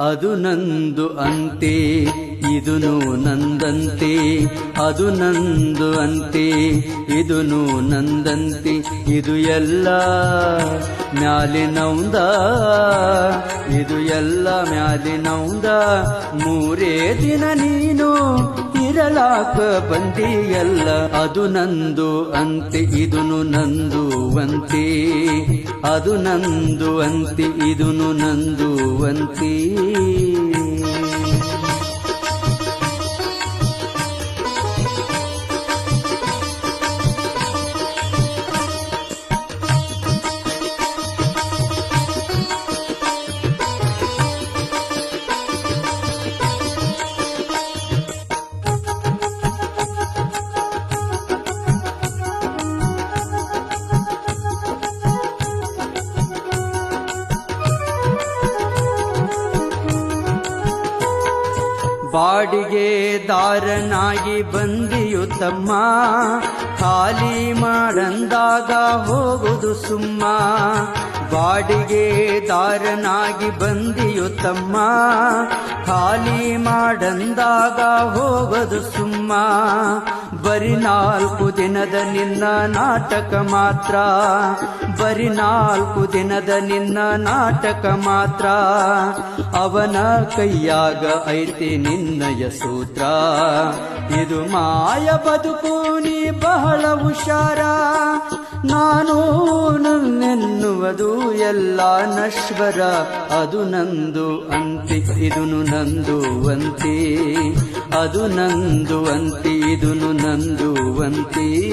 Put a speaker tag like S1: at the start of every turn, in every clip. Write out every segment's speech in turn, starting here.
S1: ಅದು ನಂದು ಅಂತೆ ಇದುನು ನಂದಂತೆ, ಅದು ನಂದು ಅಂತೆ ಇದುನು ನಂದಂತೆ, ಇದು ಎಲ್ಲ ಮ್ಯಾಲಿನೌಂದ ಇದು ಎಲ್ಲ ಮ್ಯಾಲಿನೌಂದ ಮೂರೇ ದಿನ ನೀನು ಇರಲಾಕ ಬಂದಿಯಲ್ಲ ಅದು ನಂದು ಅಂತೆ ಇದುನು ನಂದು ಅಂತೆ ಅದು ನಂದು ಅಂತೆ ಇದುನು ನಂದು ಅಂತೆ ಬಾಡಿಗೆ ದಾರನಾಗಿ ಬಂದಿಯು ತಮ್ಮ. ಖಾಲಿ ಮಾಡಂದಾಗ ಹೋಗುದು ಸುಮ್ಮ. ಬಾಡಿಗೆ ದಾರನಾಗಿ ಬಂದಿಯು ತಮ್ಮ. ಖಾಲಿ ಮಾಡಂದಾಗ ಹೋಗದು ಸುಮ್ಮ. ಬರಿ ನಾಲ್ಕು ದಿನದ ನಿನ್ನ ನಾಟಕ ಮಾತ್ರ. ಬರಿ ನಾಲ್ಕು ದಿನದ ನಿನ್ನ ನಾಟಕ ಮಾತ್ರ. ಅವನ ಕೈಯಾಗ ಐತಿ ನಿನ್ನಯ ಸೂತ್ರ. ಇದು ಮಾಯ ಬದುಕು, ನೀ ಬಹಳ ಹುಷಾರ. ನಾನು ನನ್ನೆನ್ನುವುದು ಎಲ್ಲ ನಶ್ವರ. ಅದು ನಂದು ಅಂತಿ, ಇದುನು ನಂದು ವಂತಿ ಅದು ನಂದು ಅಂತಿ, ಇದುನು ನಂದು ಅಂತಿ.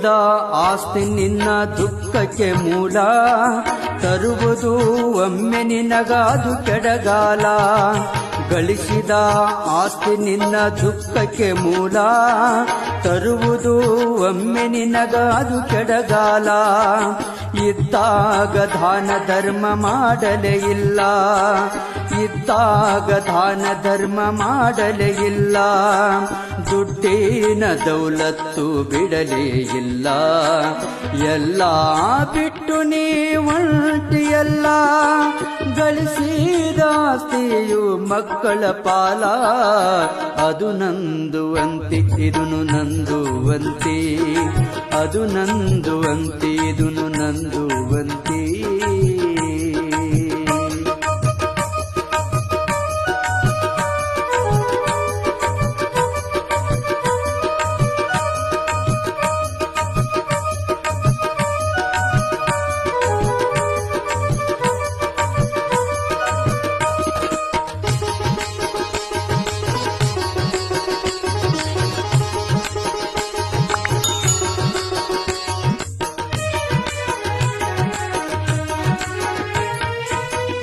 S1: ಗಳಿಸಿದ ಆಸ್ತಿ ನಿನ್ನ ದುಃಖಕ್ಕೆ ಮೂಲ. ತರುವುದು ಒಮ್ಮೆ ನಿನಗಾದು ಕೆಡಗಾಲ. ಗಳಿಸಿದ ಆಸ್ತಿ ನಿನ್ನ ದುಃಖಕ್ಕೆ ಮೂಲ. ತರುವುದು ಒಮ್ಮೆ ನಿನಗಾದು ಕೆಡಗಾಲ. ಇದ್ದಾಗ ದಾನ ಧರ್ಮ ಮಾಡಲೇ ಇಲ್ಲ. ಇದ್ದಾಗ ದಾನ ಧರ್ಮ ಮಾಡಲೇ ಇಲ್ಲ. ದುಡ್ಡಿನ ದೌಲತ್ತು ಬಿಡಲೇ ಇಲ್ಲ. ಎಲ್ಲ ಬಿಟ್ಟು ನೀ ಒಂಟಿಯಲ್ಲ. ಗಳಿಸಿದ ಆಸ್ತಿಯು ಮಕ್ಕಳ ಪಾಲ. ಅದು ನಂದುವಂತೆ ಅಂತಿ ನಂದುವಂತೆ. ನಂದು ಅದು ನಂದುವಂತೆ ಇದುನು ನಂದು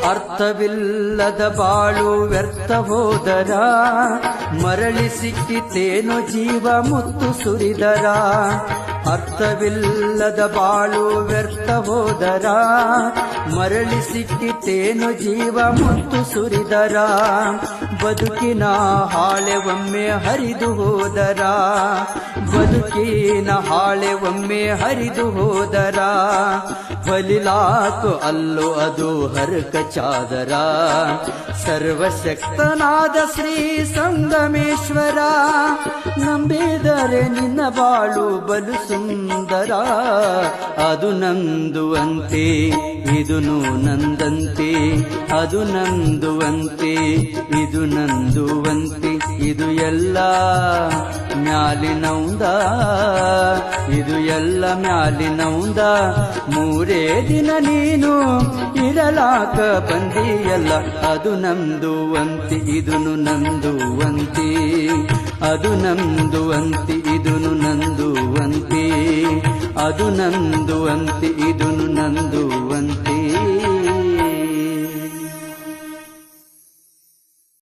S1: ಅರ್ಥವಿಲ್ಲದ ಬಾಳು ವ್ಯರ್ಥ ಹೋದರ ಮರಳಿ ಸಿಕ್ಕಿತೇನು ಜೀವ ಮುತ್ತು ಸುರಿದರ. ಅರ್ಥವಿಲ್ಲದ ಬಾಳು ವ್ಯರ್ಥ ಹೋದರ. ಮರಳಿ ಸಿಕ್ಕಿತೇನು ಜೀವ ಮುತ್ತು ಸುರಿದರ. ಬದುಕಿನ ಹಾಳೆ ಒಮ್ಮೆ ಹರಿದು ಹೋದರ. ಬದುಕಿನ ಹಾಳೆ ಒಮ್ಮೆ ಹರಿದು ಹೋದರ. ಬಲಿಲಾತು ಅಲ್ಲೋ ಅದು ಹರಕ ಚಾದರ ಸರ್ವಶಕ್ತನಾದ ಶ್ರೀ ಸಂಗಮೇಶ್ವರ ನಂಬಿದರೆ ನಿನ್ನ ಬಾಳು ಬಲು ಸುಂದರ. ಅದು ನಂದುವಂತೆ, ಇದು ನಂದಂತೆ. ಅದು ನಂದುವಂತೆ, ಇದು ನಂದುವಂತೆ. ಇದು ಎಲ್ಲ ಮ್ಯಾಲಿನೌಂದ, ಇದು ಎಲ್ಲ ಮ್ಯಾಲಿನೌಂದ. ಮೂರೇ ದಿನ ನೀನು ಇರಲಾಕ ಬಂದಿಯಲ್ಲ, ಅದು ನಂದು ಅಂತಿ ಇದನ್ನು ನಂದು ಅಂತಿ ಅದು ನಂದು ಅಂತಿ ಇದನ್ನು ನಂದು ಅಂತಿ ಅದು ನಂದು ಅಂತಿ